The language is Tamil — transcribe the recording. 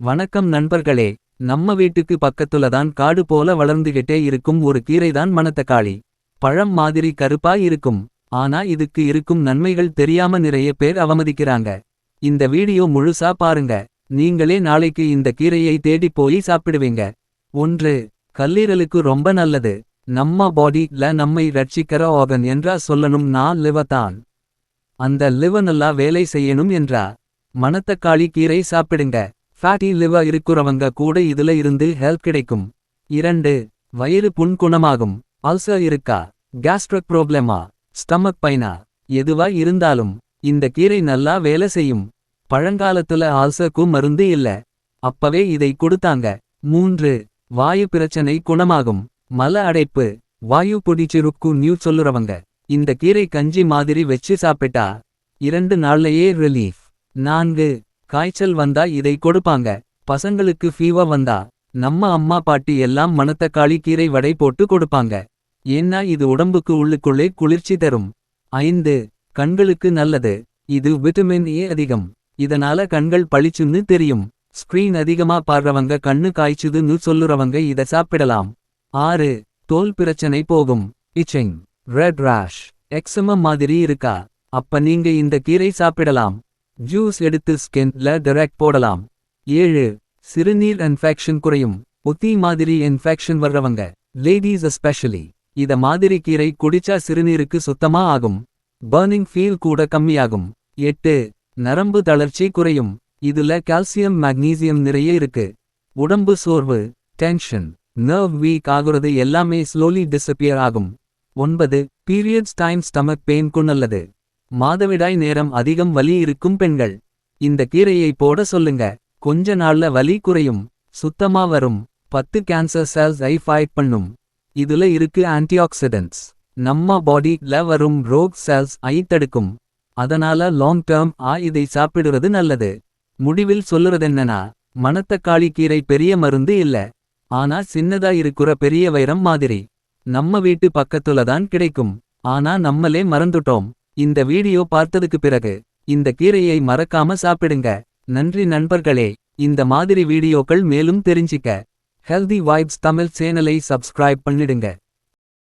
வணக்கம் நண்பர்களே நம்ம வீட்டுக்கு பக்கத்துல தான் காடு போல வளர்ந்துகிட்டே இருக்கும் ஒரு கீரைதான் மணத்தக்காளி. பழம் மாதிரி கருப்பா இருக்கும் ஆனா இதுக்கு இருக்கும் நன்மைகள் தெரியாம நிறைய பேர் அவமதிக்கிறாங்க. இந்த வீடியோ முழுசா பாருங்க நீங்களே நாளைக்கு இந்த கீரையை தேடி போய் சாப்பிடுவீங்க. ஒன்று கல்லீரலுக்கு ரொம்ப நல்லது நம்ம பாடில நம்மை ரட்சிக்கிற ஆகன் என்றா சொல்லணும் நான் லிவதான் அந்த லிவ நல்லா வேலை செய்யணும் என்றா மணத்தக்காளி கீரை சாப்பிடுங்க. ஃபேட்டி லிவர் இருக்கிறவங்க கூட இதுல இருந்து ஹெல்ப் கிடைக்கும். இரண்டு வயிறு புண் குணமாகும் அல்சர் இருக்கா கேஸ்ட்ரிக் ப்ராப்ளமா ஸ்டமக் பைனா எதுவா இருந்தாலும் இந்த கீரை நல்லா வேலை செய்யும். பழங்காலத்துல ஆல்சர்க்கும் மருந்து இல்ல. அப்பவே இதை கொடுத்தாங்க. மூன்று வாயு பிரச்சனை குணமாகும். மல அடைப்பு. வாயு பிடிச்சிருக்கு நியூ சொல்லுறவங்க. இந்த கீரை கஞ்சி மாதிரி வச்சு சாப்பிட்டா. இரண்டு நாள்லயே ரிலீஃப் நான்கு காய்ச்சல் வந்தா இதை கொடுப்பாங்க. பசங்களுக்கு ஃபீவர் வந்தா நம்ம அம்மா பாட்டி எல்லாம் மணத்தக்காளி கீரை வடை போட்டு கொடுப்பாங்க. ஏன்னா இது உடம்புக்கு உள்ளுக்குள்ளே குளிர்ச்சி தரும். ஐந்து கண்களுக்கு நல்லது. இது விட்டமின் ஏ அதிகம். இதனால கண்கள் பளிச்சுன்னு தெரியும். ஸ்க்ரீன் அதிகமா பாடுறவங்க கண்ணு காய்ச்சுதுன்னு சொல்லுறவங்க இத சாப்பிடலாம். ஆறு தோல் பிரச்சனை போகும். இச்சிங் ரெட் ராஷ் எக்ஸம மாதிரி இருக்கா? அப்ப நீங்க இந்த கீரை சாப்பிடலாம். ஜூஸ் எடுத்து ஸ்கின்ல டைரக்ட் போடலாம். ஏழு சிறுநீர் இன்ஃபெக்ஷன் குறையும். ஒத்தி மாதிரி இன்ஃபெக்ஷன் வர்றவங்க லேடீஸ் எஸ்பெஷலி இத மாதிரி கீரை குடிச்சா சிறுநீருக்கு சுத்தமா ஆகும். பர்னிங் ஃபீல் கூட கம்மியாகும். எட்டு நரம்பு தளர்ச்சி குறையும். இதுல கால்சியம் மக்னீசியம் நிறைய இருக்கு. உடம்பு சோர்வு டென்ஷன் நர்வ் வீக் ஆகுறது எல்லாமே ஸ்லோலி டிசப்பியர் ஆகும். ஒன்பது பீரியட்ஸ் டைம் ஸ்டமக் பெயின் நல்லது. மாதவிடாய் நேரம் அதிகம் வலி இருக்கும் பெண்கள். இந்த கீரையை போட சொல்லுங்க. கொஞ்ச நாள்ல வலி குறையும். சுத்தமா வரும். பத்து கேன்சர் செல்ஸ் ஐ ஃபைட் பண்ணும். இதுல இருக்கு ஆன்டிஆக்சிடென்ட்ஸ் நம்ம பாடில வரும் ரோக் செல்ஸ் ஐ தடுக்கும். அதனால லாங் டேர்ம் ஆ இதை சாப்பிடுறது நல்லது. முடிவில் சொல்லுறதென்னனா மணத்தக்காளி கீரை பெரிய மருந்து இல்ல. ஆனா சின்னதா இருக்கிற பெரிய வைரம் மாதிரி. நம்ம வீட்டு பக்கத்துல தான் கிடைக்கும். ஆனா நம்மளே மறந்துட்டோம். இந்த வீடியோ பார்த்ததுக்கு பிறகு இந்த கீரையை மறக்காம சாப்பிடுங்க. நன்றி நண்பர்களே. இந்த மாதிரி வீடியோக்கள் மேலும் தெரிஞ்சிக்க ஹெல்தி வைப்ஸ் தமிழ் சேனலை சப்ஸ்கிரைப் பண்ணிடுங்க.